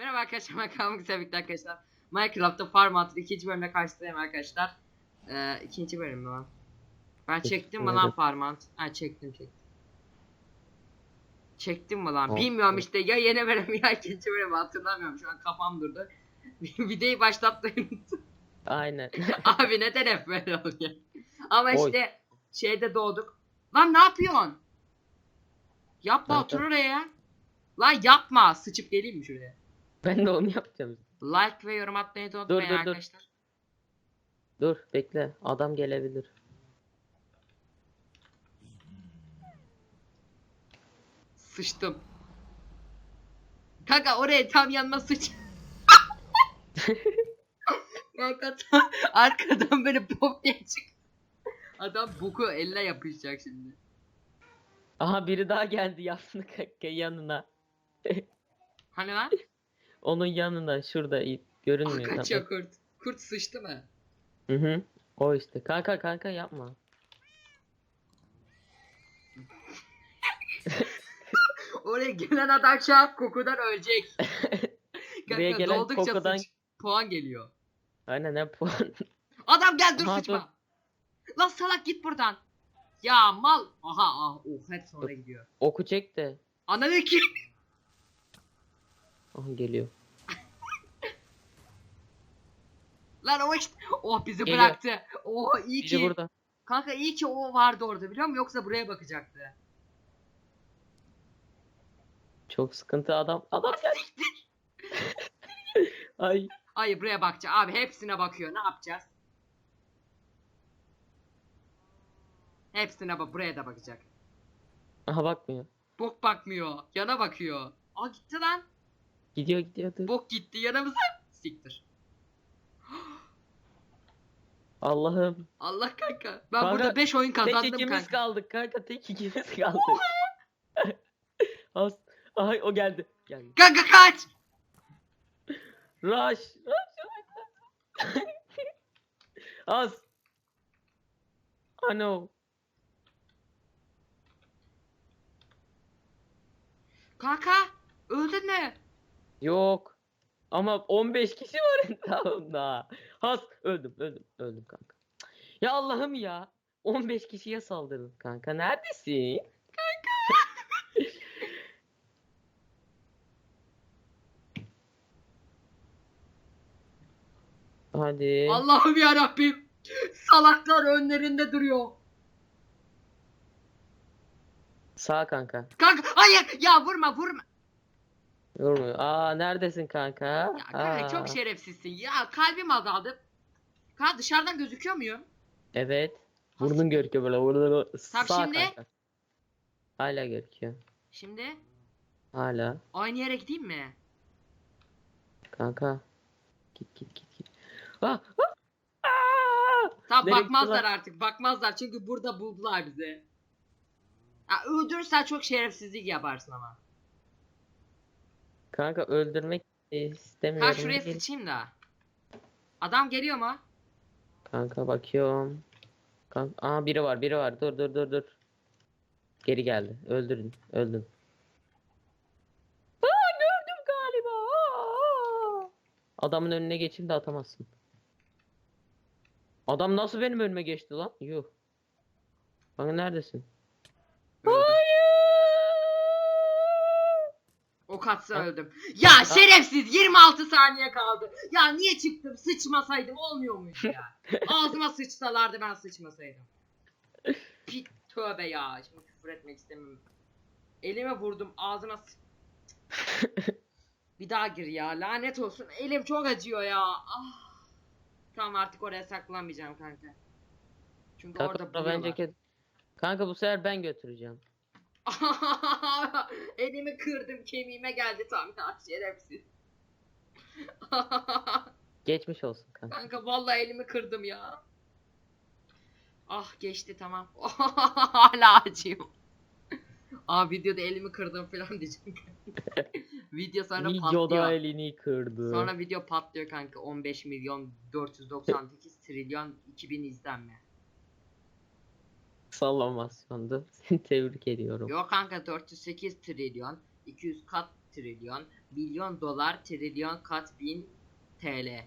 Merhaba arkadaşlar ben Kaan Güzellikle arkadaşlar. Minecraft'ta Farm Hunter ikinci bölümde karşınızdayım arkadaşlar. Ee, ikinci bölüm mü lan? Ben çektim mi lan. Farm Hunt? Ha çektim çektim. Çektim mi lan? Bilmiyorum işte ya yeni bölüm ya ikinci bölüm hatırlamıyorum şu an kafam durdu. Videoyu başlatmayın. Aynen. Abi neden hep böyle oluyor? Ama Oy. işte şeyde doğduk. Lan ne yapıyorsun? Yapma otur oraya. Lan yapma. Sıçıp geleyim mi şuraya? ben de onu yapacağım. Like ve yorum atmayı unutmayın dur, dur. arkadaşlar. Dur bekle. Adam gelebilir. Sıçtım. Kanka oraya tam yanına sıç. Kanka tam arkadan böyle pop diye çık. Adam boku elle yapışacak şimdi. Aha biri daha geldi kanka yanına. Hani lan? Onun yanına şurada görünmüyor. kaçıyor kurt. Kurt sıçtı mı? Hı hı. O işte. Kanka kanka yapma. Oraya gelen adam şu an kokudan ölecek. Buraya Kanka gelen doldukça kokudan- sıç- puan geliyor. Aynen ne puan. Adam gel dur Aha, sıçma. Lan salak git buradan. Ya mal. Aha ah oh hep sonra gidiyor. Oku çek de. Ananı ki. Aha geliyor. Lan o işte. Oh bizi Geliyor. bıraktı. Oh iyi Biri ki. burada. Kanka iyi ki o vardı orada biliyor musun? Yoksa buraya bakacaktı. Çok sıkıntı adam. Adam geldi. Ay. Ay buraya bakacak. Abi hepsine bakıyor. Ne yapacağız? Hepsine bak. Buraya da bakacak. Aha bakmıyor. Bok bakmıyor. Yana bakıyor. Aa gitti lan. Gidiyor gidiyor dur. Bok gitti yanımıza. Siktir. Allah'ım. Allah kanka. Ben Kanka, burada 5 oyun Tek kazandım ikimiz kanka. kaldık kanka tek ikimiz kaldık. Az. Ay o geldi. Geldi. Kanka kaç. Rush. Rush. rush. Az. Ano. Kanka öldün mü? Yok. Ama 15 kişi var etrafımda. Has. Öldüm öldüm öldüm kanka. Ya Allah'ım ya. 15 kişiye saldırdım kanka. Neredesin? Hadi. Allah'ım ya Rabbim. Salaklar önlerinde duruyor. Sağ kanka. Kanka hayır ya vurma vurma. Yormuyor. Aa neredesin kanka? Ya kanka Aa, çok şerefsizsin. Ya kalbim azaldı. Kanka dışarıdan gözüküyor muyum? Evet. Burnun görüküyor böyle. Burada Sağ şimdi? kanka. Hala görüküyor. Şimdi Hala. aynı yere gideyim mi? Kanka. Git git git git. Ah, ah! Tamam Nereye bakmazlar gittiler? artık. Bakmazlar çünkü burada buldular bizi. Ya öldürürsen çok şerefsizlik yaparsın ama. Kanka öldürmek istemiyorum. Kanka şuraya sıçayım da. Adam geliyor mu? Kanka bakıyorum. Kanka, aa biri var biri var. Dur dur dur dur. Geri geldi. Öldürdün. Öldün. Aa gördüm galiba. Aa! Adamın önüne geçeyim de atamazsın. Adam nasıl benim önüme geçti lan? Yuh. Kanka neredesin? Öldüm. Hayır. O katsa Ha? öldüm. Ya şerefsiz 26 saniye kaldı. Ya niye çıktım? Sıçmasaydım olmuyor muydu ya? Ağzıma sıçsalardı ben sıçmasaydım. Pit tövbe ya. Şimdi küfür etmek istemiyorum. Elime vurdum ağzına sı- Bir daha gir ya. Lanet olsun. Elim çok acıyor ya. Ah. Tamam artık oraya saklanmayacağım kanka. Çünkü Kanka orada bence Kanka bu sefer ben götüreceğim. Elimi kırdım kemiğime geldi tam ya şerefsiz. Geçmiş olsun kanka. Kanka vallahi elimi kırdım ya. Ah geçti tamam. Hala acıyor. Aa videoda elimi kırdım falan diyeceğim. Video sonra Videoda patlıyor. elini kırdı. Sonra video patlıyor kanka. 15 milyon 498 trilyon 2000 izlenme. Sallamasyondu. Seni tebrik ediyorum. Yok kanka 408 trilyon 200 kat trilyon Milyon dolar, trilyon, kat, bin TL.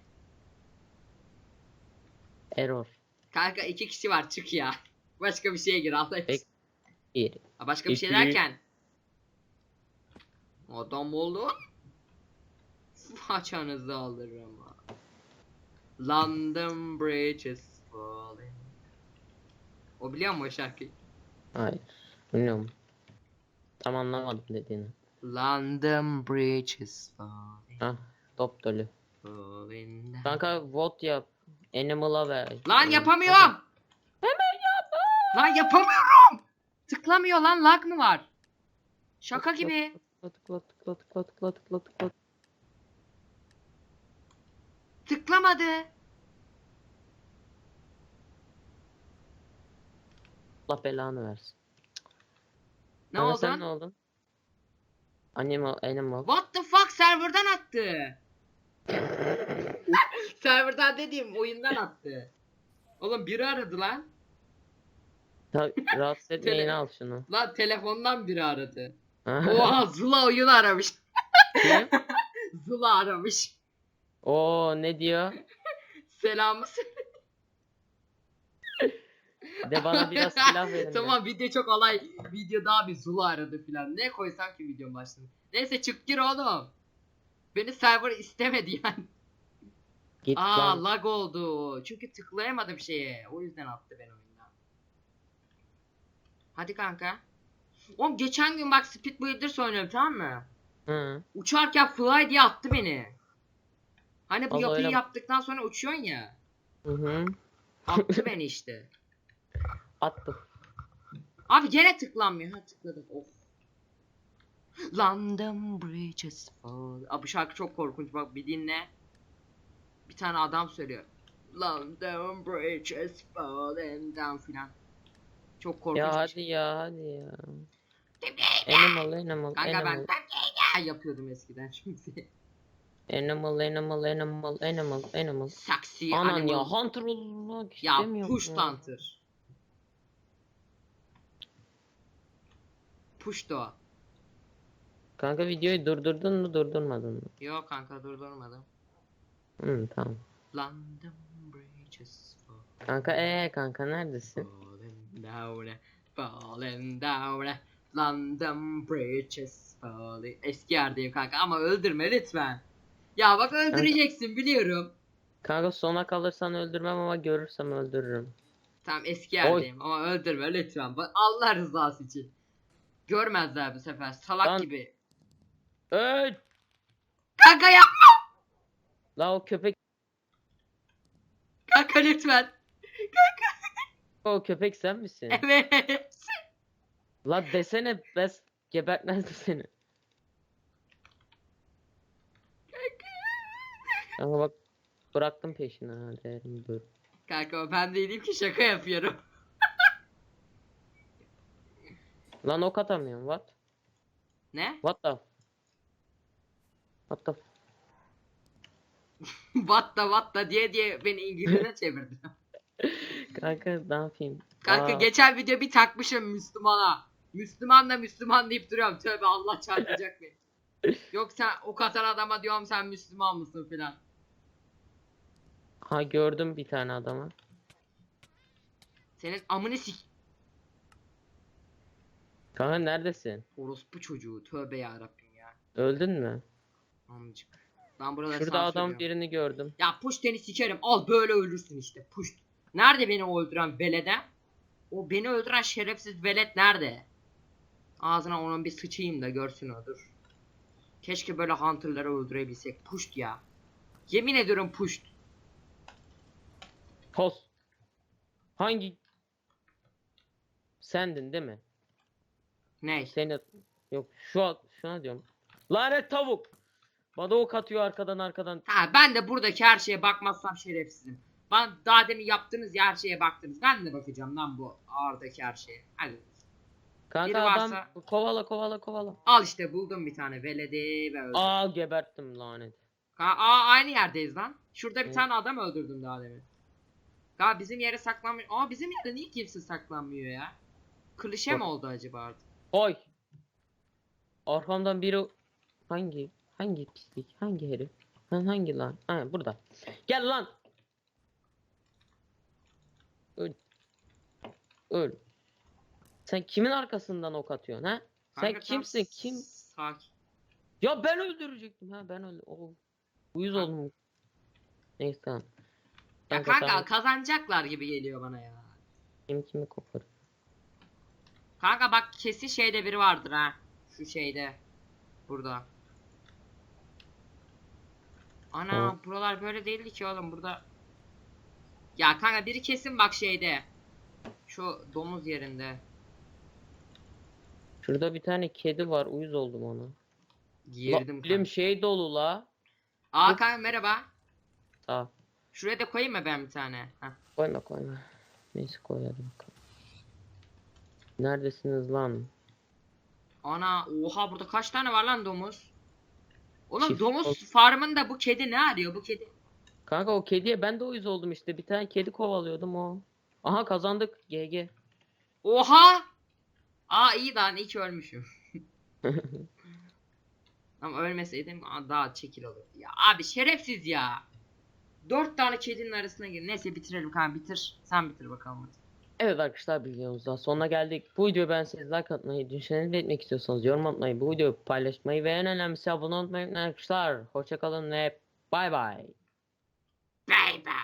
Error. Kanka iki kişi var çık ya. Başka bir şeye gir Allah için. Bir. Ha, Başka bir şey İki. derken. Adam oldu. Façanızı alırım. London Bridge is falling. O biliyor musun o şarkıyı? Hayır. Bilmiyorum. Tam anlamadım dediğini. London Bridge is falling. Ha. Top dolu. falling down. Kanka vote yap. Animal'a ver. Lan yapamıyorum. Hemen yap. Lan yapamıyorum. Tıklamıyor lan lag mı var? Şaka Tıkla, gibi. Tıkla tıkla tıkla tıkla tıkla tıkla tıkla. Tıklamadı. Allah belanı versin. Ne oldu? sen ne oldun? Animal, animal. What the fuck serverdan attı. serverdan dediğim oyundan attı. Oğlum biri aradı lan. Ta- rahatsız etmeyin al şunu. Lan telefondan biri aradı. Oha. Zula oyunu aramış. Kim? Zula aramış. Oo ne diyor? Selamı söyle. De bana biraz silah verin. de. tamam video çok olay. Video daha bir Zula aradı filan. Ne koysam ki videonun başlığına. Neyse çık gir oğlum. Beni server istemedi yani. Git Aa lan. lag oldu. Çünkü tıklayamadım şeye. O yüzden attı beni oyundan. Hadi kanka. Oğlum geçen gün bak Speed Builders oynuyorum tamam mı? Hı. Uçarken fly diye attı beni. Hani bu Vallahi yapıyı öyle- yaptıktan sonra uçuyorsun ya. Hı hı. Attı beni işte. Attım. Abi gene tıklanmıyor. Ha tıkladım. Of. London Bridges fall. Abi bu şarkı çok korkunç bak bir dinle. Bir tane adam söylüyor. London Bridges falling down filan. Çok korkunç. Ya hadi şey. ya hadi ya. Animal animal Kanka animal. ben yapıyordum eskiden şimdi. Animal animal animal animal animal. Saksi Anan animal. ya Hunter olmak Ya istemiyorum push ya. hunter. Push o. Kanka videoyu durdurdun mu durdurmadın mı? Yok kanka durdurmadım. Hı tamam. London Bridges fall. Kanka ee kanka neredesin? Falling down, falling down, London bridges falling. Eski yerdeyim kanka ama öldürme lütfen. Ya bak öldüreceksin biliyorum. Kanka sona kalırsan öldürmem ama görürsem öldürürüm. Tamam eski yerdeyim ama öldürme lütfen. Allah rızası için. Görmezler bu sefer salak Lan- gibi. Öl! Kanka yap La o köpek kanka lütfen. o köpek sen misin? Evet. La desene bes gebertmezdi seni. Kanka bak bıraktım peşini ha derim dur. Kanka ben değilim ki şaka yapıyorum. Lan ok atamıyorum what? Ne? What the? What the? Vatta vatta diye diye beni İngilizce çevirdi. Kanka ne yapayım? Kanka Aa, geçen video bir takmışım Müslümana. Müslüman da Müslüman deyip duruyorum. Tövbe Allah çarpacak beni. Yok sen o katan adama diyorum sen Müslüman mısın filan. Ha gördüm bir tane adamı. Senin amını sik. Kanka neredesin? Orospu çocuğu tövbe ya Rabbim ya. Öldün mü? Amcık. Ben burada Şurada adam birini gördüm. Ya puş seni sikerim. Al böyle ölürsün işte. Puş. Nerede beni öldüren velede? O beni öldüren şerefsiz velet nerede? Ağzına onun bir sıçayım da görsün o dur. Keşke böyle hunter'ları öldürebilsek. Puşt ya. Yemin ediyorum puşt. Pos. Hangi? Sendin değil mi? Ne? Seni yok şu an şuna diyorum. Lanet tavuk. Bana ok atıyor arkadan arkadan. Ha ben de buradaki her şeye bakmazsam şerefsizim. Ben daha demin yaptığınız ya her şeye baktınız. Ben de bakacağım lan bu ağırdaki her şeye. Hadi. Kanka Biri adam varsa- kovala kovala kovala. Al işte buldum bir tane veledi ve öldüm. Aa geberttim lanet. Ha, aa, aynı yerdeyiz lan. Şurada bir Evet. tane adam öldürdüm daha demin. Ha bizim yere saklanmıyor. Aa bizim yerde niye kimse saklanmıyor ya? Klişe mi oldu acaba artık? Oy. Arkamdan biri hangi? Hangi pislik? Hangi herif? Lan hangi lan? Ha burada. Gel lan. Öl. Öl. Sen kimin arkasından ok atıyorsun ha? Sen Kanka kimsin? Kim? Sakin. Ya ben öldürecektim ha ben öldü. Oh. Uyuz oldum. Neyse tamam. Ya Kanka, kanka kazanacaklar gibi geliyor bana ya. kim kimi kopar. Kanka bak kesin şeyde biri vardır ha. Şu şeyde. Burada. Ana Tamam. buralar böyle değildi ki oğlum burada. Ya kanka biri kesin bak şeyde. Şu domuz yerinde. Şurada bir tane kedi var uyuz oldum ona. Girdim La, kanka. şey dolu la. Aa kanka merhaba. Aa, Şuraya da koyayım mı ben bir tane? Heh. koyma koyma. Neyse koy hadi bakalım. Neredesiniz lan? Ana oha burada kaç tane var lan domuz? Oğlum Çift domuz ol- farmında bu kedi ne arıyor bu kedi? Kanka o kediye ben de uyuz oldum işte. Bir tane kedi kovalıyordum o. Aha kazandık. GG. Oha! Aa iyi lan iyi ki ölmüşüm. Ama ölmeseydim aa, daha çekil olurdu. Ya abi şerefsiz ya. Dört tane kedinin arasına gir. Neyse bitirelim kanka bitir. Sen bitir bakalım hadi. Evet arkadaşlar videomuz daha sonuna geldik. Bu videoyu ben siz like atmayı, düşüncelerinizi istiyorsanız yorum atmayı, bu videoyu paylaşmayı ve en önemlisi abone olmayı unutmayın arkadaşlar. Hoşçakalın ve bay bay. Bye bye.